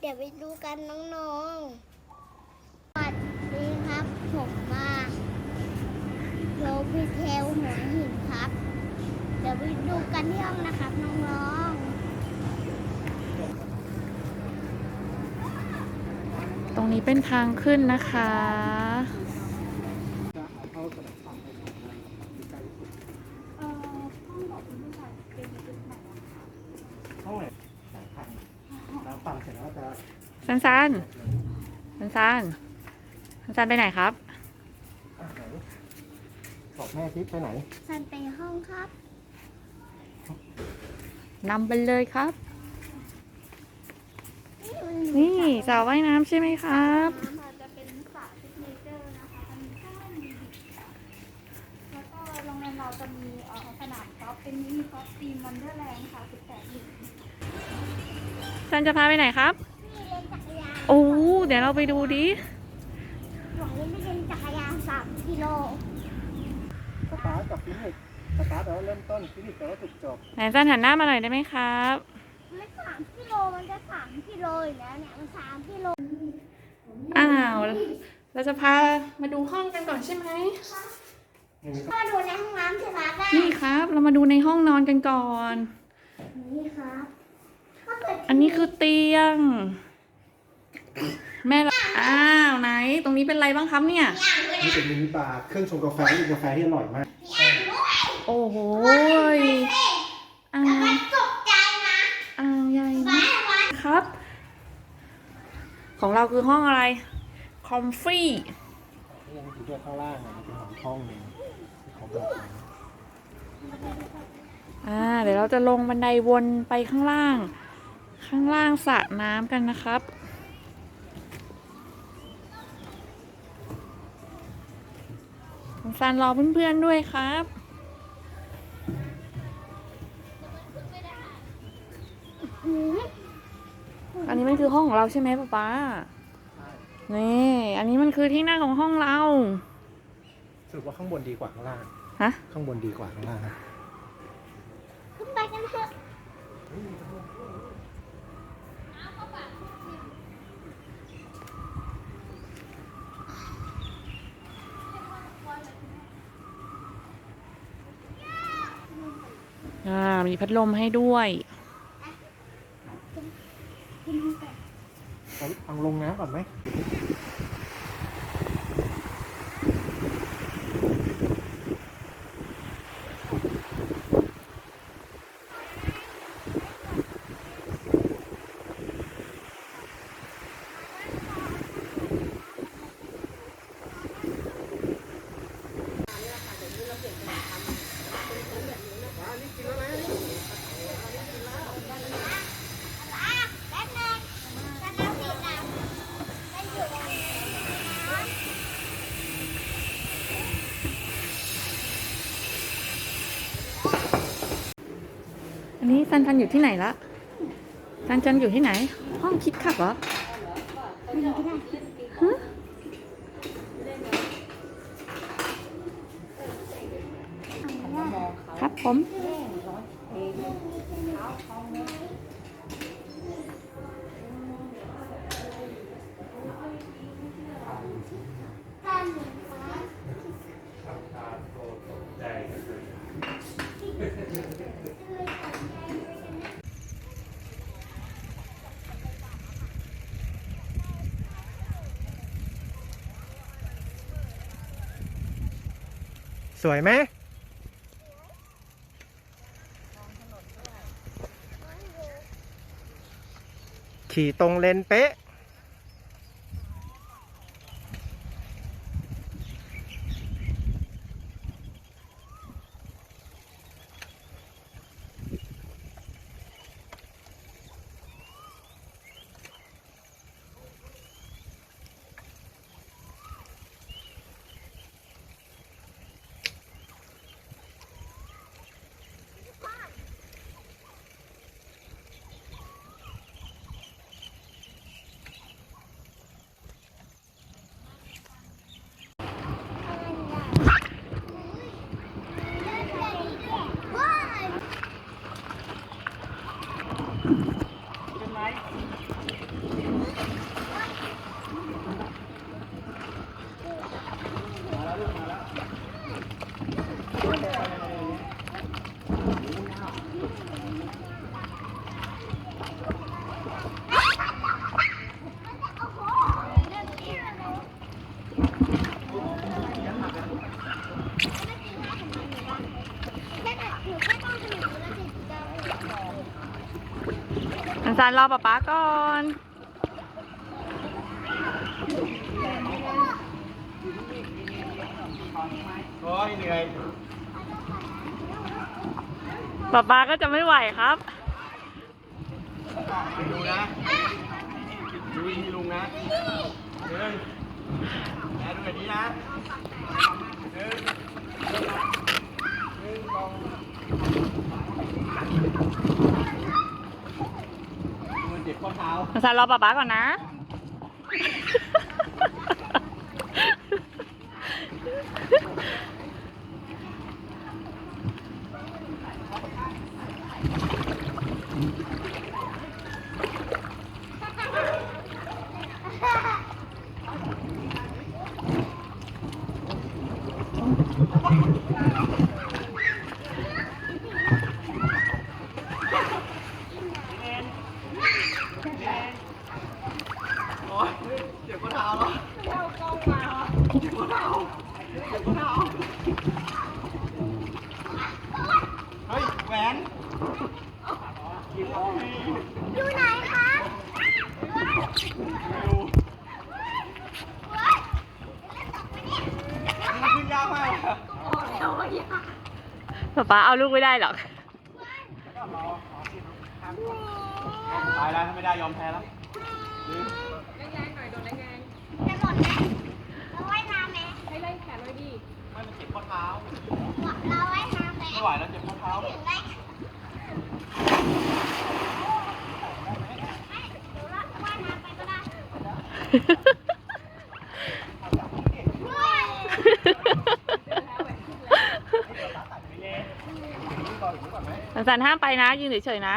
เดี๋ยวไปดูกันน้องๆสวัสดีครับ ผมมาโรบิเทลหัวหินครับ เดี๋ยวไปดูกันที่ห้องนะครับน้องๆ ตรงนี้เป็นทางขึ้นนะคะ ห้องไหนสายพันแล้วฟังเสร็จแล้วจะ ซันซันซันซันซันซันไปไหนครับอะไหนบอกแม่ทิพไปไหนๆสันไปห้องครับ นำไปเลยครับ นี่สระว่ายน้ำใช่ไหมครับจะเป็นสระซิกเนเจอร์นะคะจะมีข้าวมีแล้วก็โรงแรมเราจะมีเอ่อสนามกอล์ฟเป็นมินิกอล์ฟทีมวันเดอร์แลนด์ค่ะ18หลุมซันจะพาไปไหนครับ โอ้เดี๋ยวเราไปดูดิหวังเล่นไม่เล่นจักรยานสามกิโลสตาร์ทกับฟินิกส์สตาร์ทแปลว่าเริ่มต้นฟินิกส์แปลว่าจุดจบไหนซันหันหน้ามาหน่อยได้ไหมครับไม่สามกิโลมันจะสามกิโลอยู่แล้วเนี่ยมันสามกิโลอ้าวเราจะพามาดูห้องกันก่อนใช่ไหมมาดูในห้องน้ำใช่ไหมได้นี่ครับ เรามาดูในห้องนอนกันก่อนนี่ครับถ้าเกิดอันนี้คือเตียง แม่เราอ้าวไหน ตรงนี้เป็นอะไรบ้างครับเนี่ย นี่เป็นมินิบาร์เครื่องชงกาแฟที่กาแฟที่อร่อยมาก โอ้โหยอ่างมันตกใจนะอ่างใหญ่ไปมากไปครับ ของเราคือห้องอะไร คอมฟี่ยังถือด้วยข้างล่างนะเป็นของห้องหนึ่งของแบบนี้อ่าเดี๋ยวเราจะลงบันไดวนไปข้างล่าง ข้างล่างสระน้ำกันนะครับ ซันรอเพื่อนๆด้วยครับหืมอันนี้มันคือห้องของเราใช่ไหมป๊าป๊านี่ อันนี้มันคือที่นั่งของห้องเรา สรุปว่าข้างบนดีกว่าข้างล่าง ฮะ ข้างบนดีกว่าข้างล่างนะ ขึ้นไปกันเถอะ อ่ามีพัดลมให้ด้วยเอาเอาลงน้ำก่อนไหม แป๊บนึงจะน้ำสีดำมันอยู่ตรงนี้ อั นี้ซันทันอยู่ที่ไหนละซันทันอยู่ที่ไหน ห้องคิดขับเหรอครับผม สวยไหมขี่ตรงเลนเป๊ะ อันซานรอป๊าป๊าก่อนโอ้ยเหนื่อยป๊าป๊าก็จะไม่ไหวครับ ดูนะ ดูอีลุงนะหนึ่งแอบดูแบบนี้ สองมือเจ็บข้อเท้าซารอป๊าป๊าก่อนนะ โอ๊ยเจ็บข้อเท้าแล้วเจ็บข้อเท้าเจ็บข้อเท้าเฮ้ยแหวนอยู่ไหนคะดูมันขึ้นยากมากเลยอะป๊าป๊าเอาลูกไม่ได้หรอก ตายแล้วถ้าไม่ได้ยอมแพ้แล้วล่นไหม เราว่ายน้ำไหมไม่มันเจ็บข้อเท้า เราว่ายน้ำไหมไม่ไหวแล้วเจ็บข้อเท้า ถึงได้หนูว่าว่ายน้ำไปก็ได้เฮ้ยอันซานห้ามไปนะ ยืนเฉยๆนะ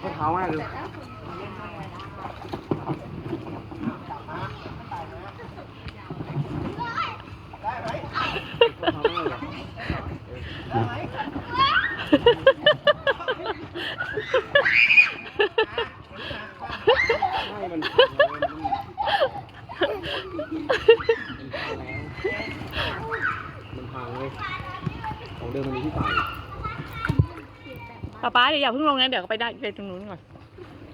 เจ็บข้อเท้ามากเลยได้ไหมข้อเท้ามากเลยได้ไหมไม่มันพังแล้วมันพังเลยของเดิมมันมีที่ต่ำ ป๊าป๊าเดี๋ยว อย่าเพิ่งลงนะเดี๋ยวไปได้ไปตรงนู้นก่อน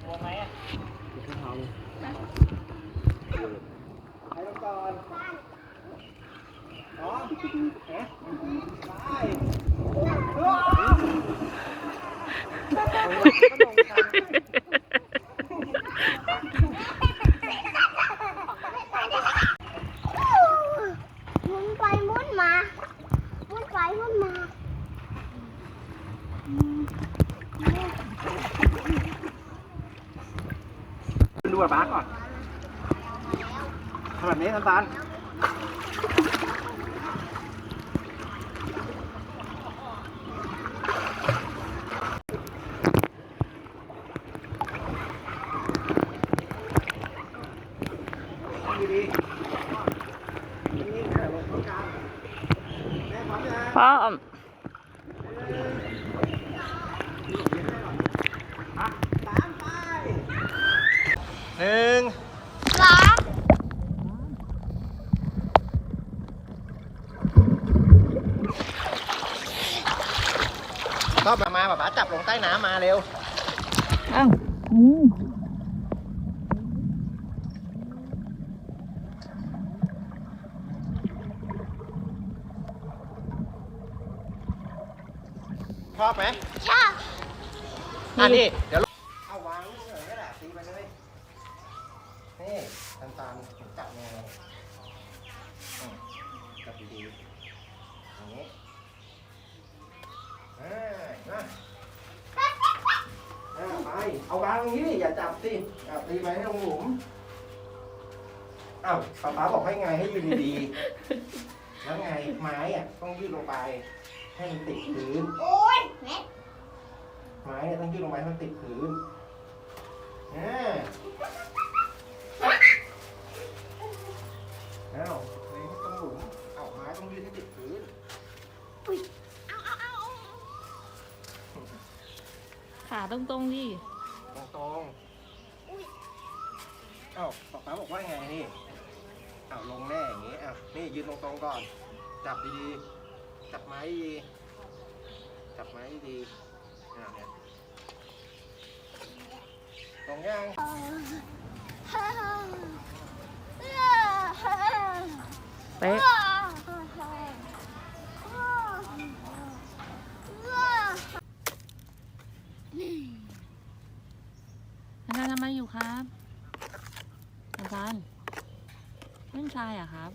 ข้อเท้าเลยใครลงก่อนอ๋อเอ๊ะได้ หมุนไปหมุนมาหมุนไปหมุนมา ดูแบบบ้าก่อนทำแบบนี้ตันๆดีๆนี่แค่ลงตรงกลาพร้อมยัง พร้อม หนึ่ง สอง ก็มามาป๊าจับลงใต้น้ำมาเร็ว อ้าวชอบไหมชอบอะนี่เดี๋ยวลงเอาวางลูกเหนือก็ได้ตีไปเลยนี่ตันตันๆจับไงอืมจับดีๆอย่างนี้เอ้ยนะอ่าไป เอาวางอย่างนี้ดิอย่าจับสิอะตีไปให้ลงหลุมอ้าวป๊าป๊าบอกให้ไงให้ยืนดีๆแล้วไงไม้อะต้องยืดลงไป ให้มันติดพื้น โอ้ยแม่ไม้เนี่ยต้องยืดลงไปให้มันติดพื้นอ่าเอ้าไม่ต้องหลุมเอ้าไม้ต้องยืดให้ติดพื้นเอา ขาตรงๆดิตรงตรงๆเอ้าป๊าป๊าบอกว่าไงนี่เอ้าลงแน่อย่างงี้เอ้านี่ยืนตรงตรงๆก่อน จับดีๆ จับไม้ดีๆจับไม้ดีๆอ่าเนี่ยตรงยังเป๊ะอาจารย์ทำอะไรอยู่ ครับ อาจารย์เล่นทรายเหรอะครับ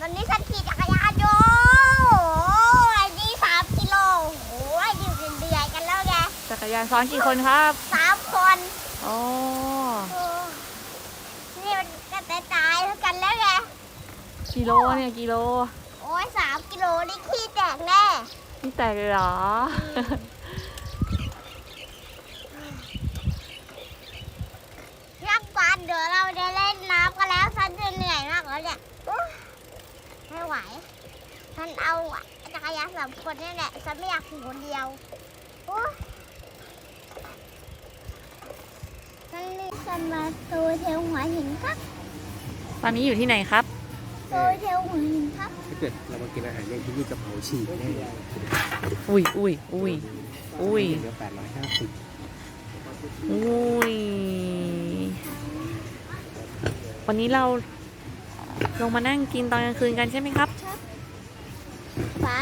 วันนี้ฉันขี่จักรยานอยู่ไอ้นี่สามกิโลโอ้ยอยู่เป็นเดือนกันแล้วไง จักรยานซ้อนกี่คนครับสามคนอ๋อโอ้นี่มันก็ตายตายๆกันแล้วไงกิโลเนี่ยกิโล โอ้ยสามกิโลนี่ขี้แตกแน่ นี่แตกเลยเหรอ รักปันเดี๋ยวเราจะเล่นน้ำกันแล้วฉันจะเหนื่อยมากแล้วเนี่ยโอ๊ยไม่ไหวฉันเอาจักรยานสามคนนี่แหละฉันไม่อยากขี่คนเดียวโอ๊ย ฉันนี่ฉันมาโซเทลหัวหินครับตอนนี้อยู่ที่ไหนครับ โซเทลหัวหินครับถ้าเกิดเรามากินอาหารอย่างที่นี่กะเพราฉีกแน่อุ้ยอุ้ยอุ้ยอุ้ยเหลือแปดร้อยห้าสิบอุ้ย วันนี้เราลงมานั่งกินตอนกลางคืนกันใช่ไหมครับฟ้า